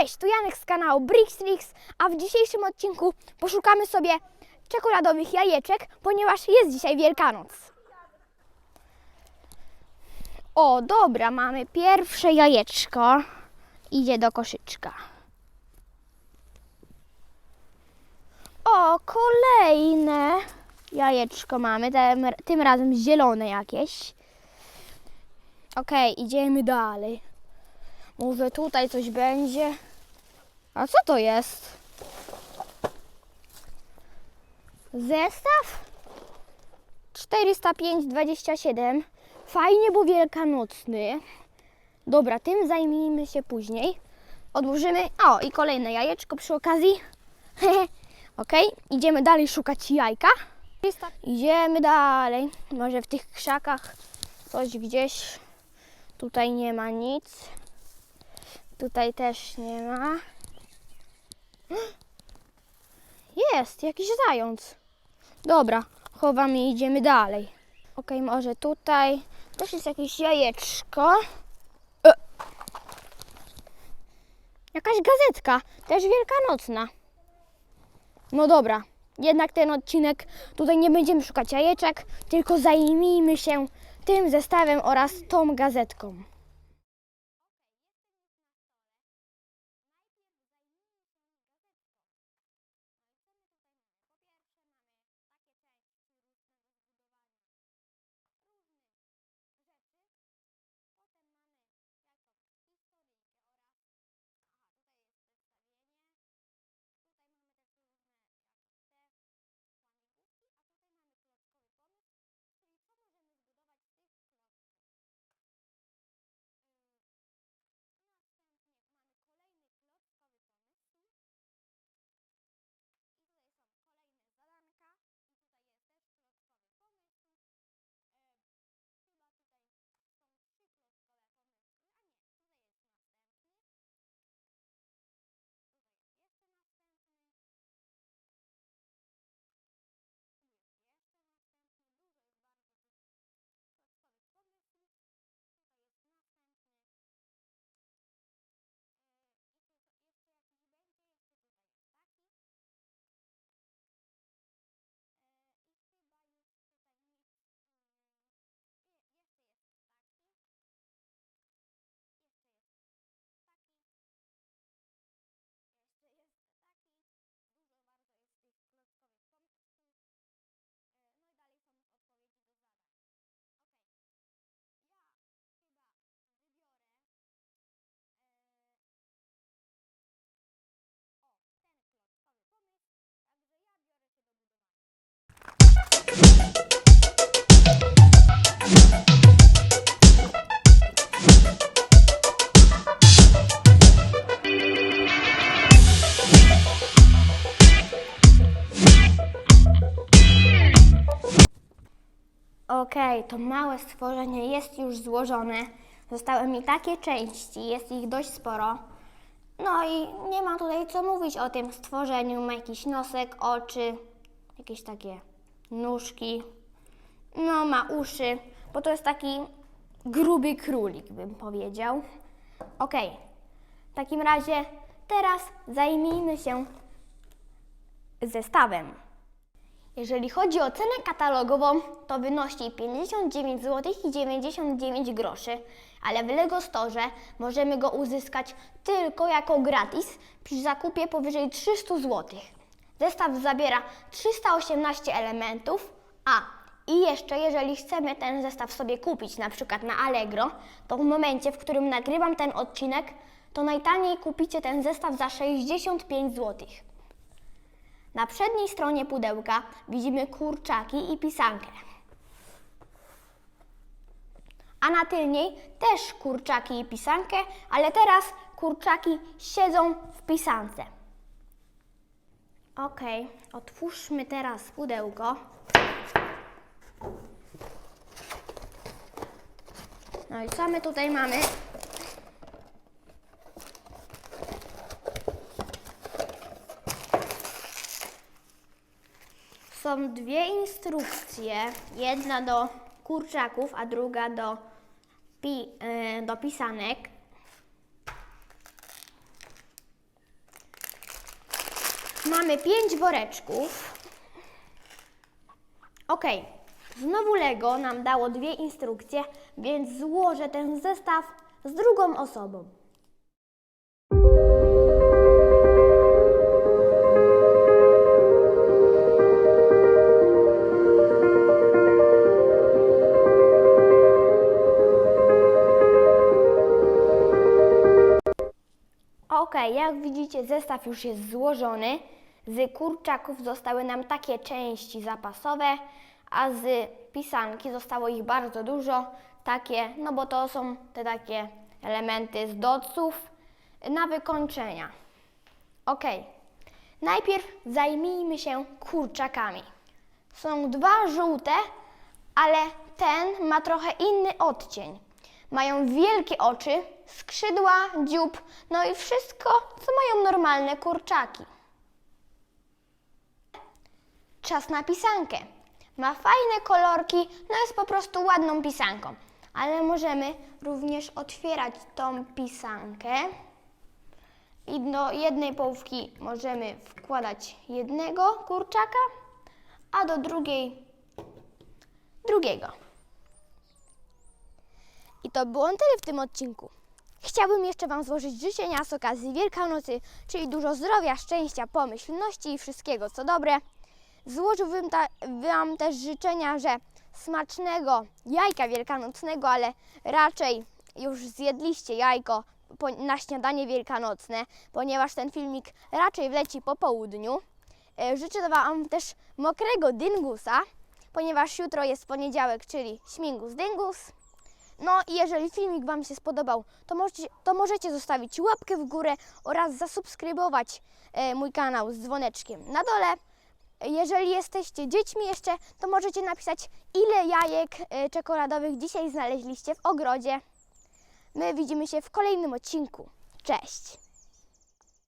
Cześć, tu Janek z kanału Brixtrix, a w dzisiejszym odcinku poszukamy sobie czekoladowych jajeczek, ponieważ jest dzisiaj Wielkanoc. O, dobra, mamy pierwsze jajeczko. Idzie do koszyczka. O, kolejne jajeczko mamy, tym, razem zielone jakieś. Okej, idziemy dalej. Może tutaj coś będzie. A co to jest? Zestaw? 405,27. Fajnie, bo wielkanocny. Dobra, tym zajmijmy się później. Odłożymy. O, i kolejne jajeczko przy okazji. ok, idziemy dalej szukać jajka. Idziemy dalej. Może w tych krzakach coś gdzieś. Tutaj nie ma nic. Tutaj też nie ma. Jest, jakiś zając. Dobra, chowamy i idziemy dalej. Ok, może tutaj też jest jakieś jajeczko. E. Jakaś gazetka, też wielkanocna. No dobra, jednak ten odcinek tutaj nie będziemy szukać jajeczek, tylko zajmijmy się tym zestawem oraz tą gazetką. To małe stworzenie jest już złożone. Zostały mi takie części, jest ich dość sporo. No i nie ma tutaj co mówić o tym stworzeniu. Ma jakiś nosek, oczy, jakieś takie nóżki. No, ma uszy, bo to jest taki gruby królik, bym powiedział. Okej, w takim razie teraz zajmijmy się zestawem. Jeżeli chodzi o cenę katalogową, to wynosi 59 zł i 99 groszy, ale w Lego Store możemy go uzyskać tylko jako gratis przy zakupie powyżej 300 zł. Zestaw zabiera 318 elementów, a i jeszcze jeżeli chcemy ten zestaw sobie kupić na przykład na Allegro, to w momencie, w którym nagrywam ten odcinek, to najtaniej kupicie ten zestaw za 65 zł. Na przedniej stronie pudełka widzimy kurczaki i pisankę. A na tylniej też kurczaki i pisankę, ale teraz kurczaki siedzą w pisance. Ok, otwórzmy teraz pudełko. No i co my tutaj mamy? Są dwie instrukcje. Jedna do kurczaków, a druga do, pi, e, do pisanek. Mamy pięć woreczków. Ok, znowu Lego nam dało dwie instrukcje, więc złożę ten zestaw z drugą osobą. Ok, jak widzicie, zestaw już jest złożony. Z kurczaków zostały nam takie części zapasowe, a z pisanki zostało ich bardzo dużo. Takie, no bo to są te takie elementy z doców na wykończenia. Ok, najpierw zajmijmy się kurczakami. Są dwa żółte, ale ten ma trochę inny odcień. Mają wielkie oczy, skrzydła, dziób, no i wszystko, co mają normalne kurczaki. Czas na pisankę. Ma fajne kolorki, no jest po prostu ładną pisanką. Ale możemy również otwierać tą pisankę. I do jednej połówki możemy wkładać jednego kurczaka, a do drugiej drugiego. I to było tyle w tym odcinku. Chciałbym jeszcze Wam złożyć życzenia z okazji Wielkanocy, czyli dużo zdrowia, szczęścia, pomyślności i wszystkiego co dobre. Złożyłbym ta, Wam też życzenia, że smacznego jajka wielkanocnego, ale raczej już zjedliście jajko po, na śniadanie wielkanocne, ponieważ ten filmik raczej wleci po południu. E, Życzę Wam też mokrego dyngusa, ponieważ jutro jest poniedziałek, czyli śmigus dyngus. No i jeżeli filmik Wam się spodobał, to możecie, to możecie zostawić łapkę w górę oraz zasubskrybować e, mój kanał z dzwoneczkiem na dole. Jeżeli jesteście dziećmi jeszcze, to możecie napisać, ile jajek e, czekoladowych dzisiaj znaleźliście w ogrodzie. My widzimy się w kolejnym odcinku. Cześć!